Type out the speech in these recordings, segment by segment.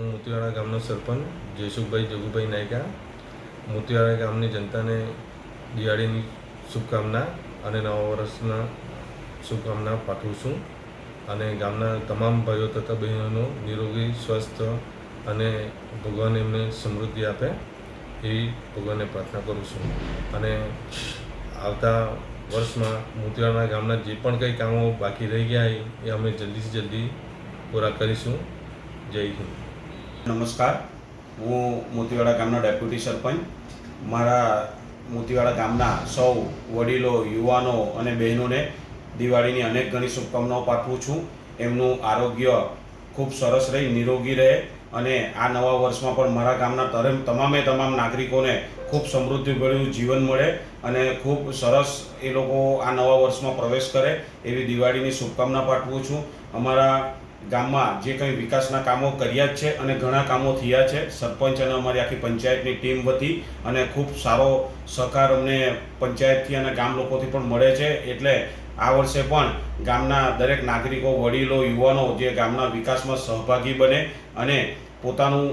હું મોતીવાડા ગામનો સરપંચ જયસુખભાઈ જોગુભાઈ નાયકા. મોતીવાડા ગામની જનતાને દિવાળીની શુભકામના અને નવા વર્ષના શુભકામના પાઠવું છું. અને ગામના તમામ ભાઈઓ તથા બહેનોનો નિરોગી સ્વસ્થ અને ભગવાન એમને સમૃદ્ધિ આપે એવી ભગવાનને પ્રાર્થના કરું છું. અને આવતા વર્ષમાં મોતીવાડા ગામના જે પણ કંઈ કામો બાકી રહી ગયા એ અમે જલ્દીથી જલ્દી પૂરા કરીશું. જય હિન્દ. નમસ્કાર. હું મોતીવાડા ગામના ડેપ્યુટી સરપંચ. મારા મોતીવાડા ગામના સૌ વડીલો, યુવાનો અને બહેનોને દિવાળીની અનેક ઘણી શુભકામનાઓ પાઠવું છું. એમનું આરોગ્ય ખૂબ સરસ રહી, નિરોગી રહે અને આ નવા વર્ષમાં પણ મારા ગામના તરમ, તમામે તમામ નાગરિકોને ખૂબ સમૃદ્ધિભર્યું જીવન મળે અને ખૂબ સરસ એ લોકો આ નવા વર્ષમાં પ્રવેશ કરે એવી દિવાળીની શુભકામના પાઠવું છું. અમારા ગામમાં જે કંઈ વિકાસના કામો કર્યા જ છે અને ઘણા કામો થયા છે. સરપંચ અને અમારી આખી પંચાયતની ટીમ વતી અને ખૂબ સારો સહકાર અમને પંચાયતથી અને ગામ લોકોથી પણ મળે છે. એટલે આ વર્ષે પણ ગામના દરેક નાગરિકો, વડીલો, યુવાનો જે ગામના વિકાસમાં સહભાગી બને અને પોતાનું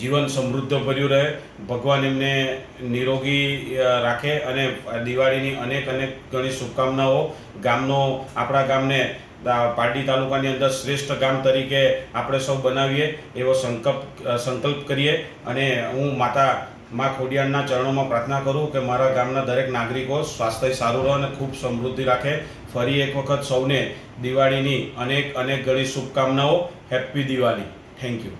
જીવન સમૃદ્ધ ભર્યું રહે. ભગવાન એમને નિરોગી રાખે અને દિવાળીની અનેક અનેક ઘણી શુભકામનાઓ. ગામનો, આપણા ગામને પારડી તાલુકાની અંદર શ્રેષ્ઠ ગામ તરીકે આપણે સૌ બનાવીએ એવો સંકલ્પ સંકલ્પ કરીએ અને હું માતા મા ખોડિયારના ચરણોમાં પ્રાર્થના કરું કે મારા ગામના દરેક નાગરિકો સ્વાસ્થ્ય સારું રહે અને ખૂબ સમૃદ્ધિ રાખે. ફરી એક વખત સૌને દિવાળીની અનેક અનેક ઘણી શુભકામનાઓ. Happy Diwali thank you